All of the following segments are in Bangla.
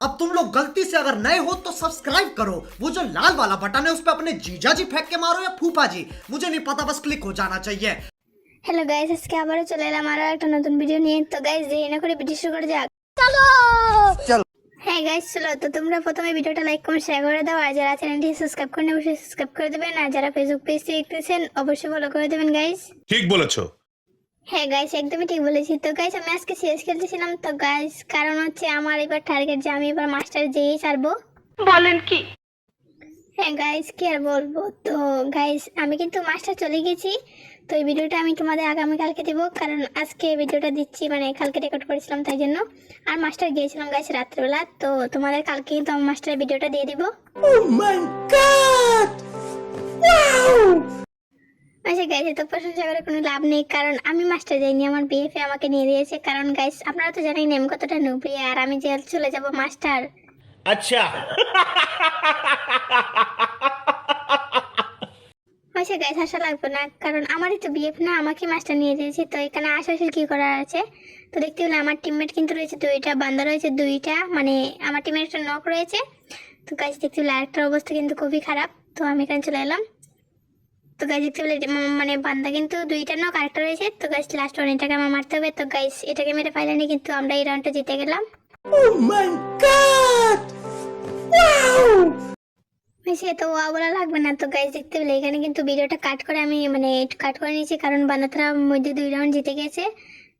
अब तुम लोग गलती से अगर नए हो तो सब्सक्राइब करो वो जो लाल वाला बटन है उस पर अपने जीजा जी फेंक के मारो या फूफा जी मुझे नहीं पता बस क्लिक हो जाना चाहिए হ্যালো গাইস আজকে আবারও চলে এলাম আরো একটা নতুন ভিডিও নিয়ে তো গাইস দেরি না করে ভিডিও শুরু করে যাক চলো হ্যাঁ গাইস চলো তো তোমরা প্রথমে ভিডিওটা লাইক কমেন্ট শেয়ার করে দাও আর যারা চ্যানেলটি সাবস্ক্রাইব করেন অবশ্যই সাবস্ক্রাইব করে দেবেন আর যারা ফেসবুক পেজ থেকে দেখতেছেন অবশ্যই ফলো করে দেবেন গাইস ঠিক বলেছো হ্যাঁ গাইস একদমই ঠিক বলেছি। তো গাইস আমি আজকে সিএস খেলতেছিলাম। তো গাইস কারণ হচ্ছে আমার এবার টার্গেট যে আমি এবার মাস্টার যেই ছাড়বো। বলেন কি? হ্যাঁ গাইস কি আর বলব? তো গাইস আমি কিন্তু মাস্টার চলে গেছি। তো এই ভিডিওটা আমি তোমাদের আগামীকালকে দেবো। কারণ আজকে ভিডিওটা দিচ্ছি মানে কালকে রেকর্ড করেছিলাম তাই জন্য। আর মাস্টার গিয়েছিলাম গাইস রাত্রেবেলা। তো তোমাদের কালকে কিন্তু আমি মাস্টারের ভিডিওটা দিয়ে দিব। আচ্ছা গাইস তো প্রশংসা করে কোনো লাভ নেই। কারণ আমি মাস্টার যাইনি আমার বিএফএ আমাকে নিয়ে দিয়েছে। কারণ গাইস আপনারা তো জানেন আমি কতটা নুবরি আর আমি যে চলে যাব মাস্টার আচ্ছা। আচ্ছা গাইস আসা লাগবে না। কারণ আমারই তো বিএফ না আমাকে মাস্টার নিয়ে দিয়েছে। তো এখানে আসার কি করার আছে? তো দেখতে পেলে আমার টিমমেট কিন্তু রয়েছে দুইটা বান্দা রয়েছে দুইটা। মানে আমার টিমের একটা নক রয়েছে। তো গাছ দেখতে পেলে আরেকটার অবস্থা কিন্তু খুবই খারাপ। তো আমি এখানে চলে এলাম। তো গাছ দেখতে পেলে মানে বান্দা কিন্তু দুইটা নক আরেকটা রয়েছে। তো গাছ লাস্ট ওয়ান এটাকে আমার মারতে হবে। তো গাইস এটাকে মেরে পাইলানি কিন্তু আমরা এই রাউন্ডটা জিতে গেলাম। সে তো ওয়া বলা লাগবে না। তো গাইজ দেখতে পেলে এখানে কিন্তু ভিডিওটা কাট করে আমি মানে কাট করে নিয়েছি কারণ বানাতরা মধ্যে দুই রাউন্ড জিতে গেছে।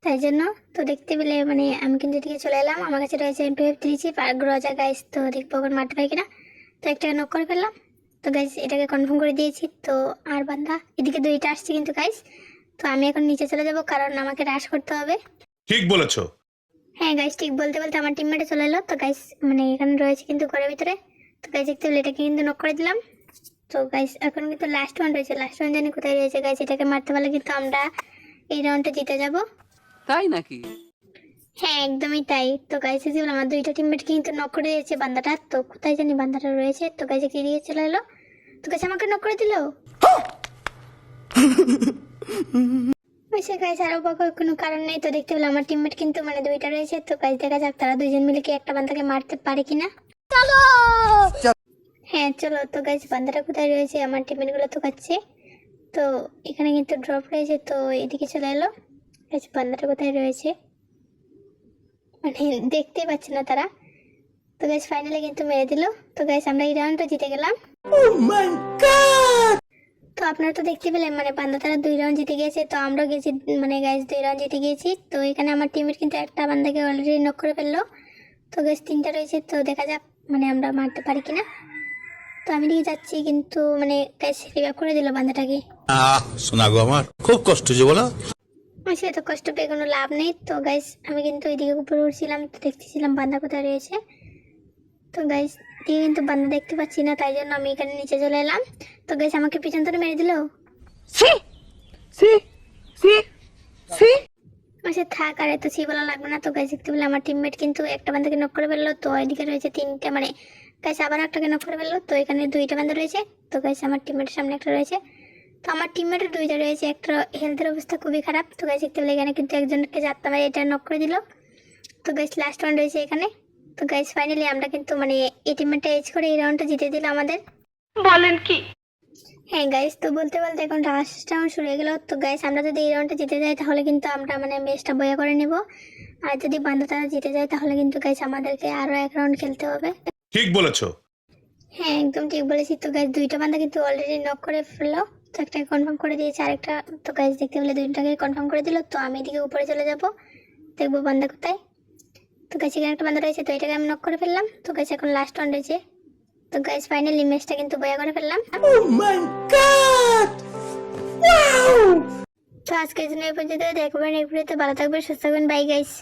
তাই জন্য তো দেখতে পেলে মানে আমি কিন্তু এদিকে চলে এলাম। আমার কাছে রয়েছে এমপি থ্রি চিপ আর গ্রোজা গাইজ তো দেখব ওখানে মারতে পারি কিনা। তো একটা নক করে ফেললাম। তো গাইজ এটাকে কনফার্ম করে দিয়েছি। তো আর বান্দা এদিকে দুইটা আসছে কিন্তু গাইজ তো আমি এখন নিচে চলে যাব কারণ আমাকে রাশ করতে হবে। ঠিক বলেছ। হ্যাঁ গাইস ঠিক বলতে বলতে আমার টিমমেটে চলে এলো। তো গাইস মানে এখানে রয়েছে কিন্তু ঘরের ভিতরে। তো গাইস দেখতে পেলে এটাকে কিন্তু নক করে দিলাম। তো গাইস এখন কিন্তু লাস্ট ওয়ান রয়েছে। লাস্ট ওয়ান জানি কোথায় রয়েছে গাইস এটাকে মারতে পারলে কিন্তু আমরা এই রাউন্ডটা জিতে যাব। তাই নাকি? হ্যাঁ একদমই তাই। তো যে বললাম, আমার দুইটা টিমমেট কিন্তু নক করে দিয়েছে বান্দাটা। তো কোথায় জানি বান্দাটা রয়েছে। তো গাইস কি দিয়ে চলে এলো? তো গাইস আমাকে নক করে দিলো? ওইসে গাইস আরও বকার কোনো কারণ নেই। তো দেখতে পেলাম আমার টিমমেট কিন্তু মানে দুইটা রয়েছে। তো গাইস দেখা যাক তারা দুইজন মিলে কি একটা বান্দাকে মারতে পারে কিনা। চলো! হ্যাঁ চলো। তো গাইস বান্দাটা কোথায় রয়েছে? আমার টিমমেটগুলো তো খাচ্ছে। তো এখানে কিন্তু ড্রপ রয়েছে। তো এদিকে চলে এলো। গাইস বান্দাটা কোথায় রয়েছে? মানে দেখতে পাচ্ছে না তারা। তো গাইস ফাইনালি কিন্তু মেরে দিল। তো গাইস আমরা এই রাউন্ডটা জিতে গেলাম। তো আপনারা তো দেখতে পেলেন মানে বান্দা তারা দুই রাউন্ড জিতে গিয়েছে। তো আমরাও গেছি মানে গাইজ দুই রাউন্ড জিতে গিয়েছি। তো এখানে আমার টিমের কিন্তু একটা বান্দাকে অলরেডি নক করে ফেলল। তো গাইজ তিনটা রয়েছে। তো দেখা যাক মানে আমরা মারতে পারি কিনা। তো আমি দিকে যাচ্ছি কিন্তু মানে গাইজ রিভাইভ করে দিল বান্দাটাকে। শোনা গো আমার খুব কষ্ট যে বলো। সে তো কষ্ট পেয়ে কোনো লাভ নেই। তো গাইজ আমি কিন্তু ওইদিকে উপরে উঠছিলাম তো দেখতেছিলাম বান্দা কোথায় রয়েছে। তো গাইস দিয়ে কিন্তু বান্দা দেখতে পাচ্ছি না তাই জন্য আমি এখানে নিচে চলে এলাম। তো গাইজ আমাকে পিছন ধরে মেরে দিলো? সি সি সি সি আচ্ছা থাক আর এত সি বলা লাগবে না। তো গাছ দেখতে পেলে আমার টিমমেট কিন্তু একটা বান্দাকে নক করে ফেলল। তো এদিকে রয়েছে তিনটে মানে গাছ আবার একটাকে নক করে ফেলল। তো এখানে দুইটা বান্দা রয়েছে। তো গাছ আমার টিমমেটের সামনে একটা রয়েছে। তো আমার টিমমেটের দুইটা রয়েছে। একটা হেলথের অবস্থা খুবই খারাপ। তো গাছ দেখতে পেলে এখানে কিন্তু একজনকে যাত্রা মারি এটা নক করে দিল। তো গাছ লাস্ট ওয়ান রয়েছে এখানে। তো গাইস ফাইনালি আমরা কিন্তু মানে এই এজ করে এই রাউন্ডটা জিতে দিল আমাদের। বলেন কি? হ্যাঁ গাইস তো বলতে বলতে এখন লাস্ট রাউন্ড শুরু হয়ে গেল। তো গাইস আমরা যদি এই রাউন্ডটা জিতে যাই তাহলে কিন্তু আমরা মানে ম্যাচটা বয়া করে নেব। আর যদি বান্ধব তারা জিতে যায় তাহলে কিন্তু গাইস আমাদেরকে আরও এক রাউন্ড খেলতে হবে। ঠিক বলেছ। হ্যাঁ একদম ঠিক বলেছি। তো গাইস দুইটা বান্ধা কিন্তু অলরেডি নক করে ফেলল। তো একটা কনফার্ম করে দিয়েছে আরেকটা। তো গাইস দেখতে পেলে দুইটাকে কনফার্ম করে দিল। তো আমি এদিকে উপরে চলে যাব। দেখব বান্ধা কোথায়। তো গাছ এখানে একটা বান্ধব রয়েছে তো এটাকে আমি নক করে ফেললাম। তো গাছ এখন লাস্ট ওয়ান রয়েছে তো গাইস ফাইনালি ম্যাচটা কিন্তু বয়া করে ফেললাম। তো আজকের জন্য এই পর্যন্ত দেখবেন এই ভিডিওতে ভালো থাকবেন সুস্থ থাকবেন বাই গাইস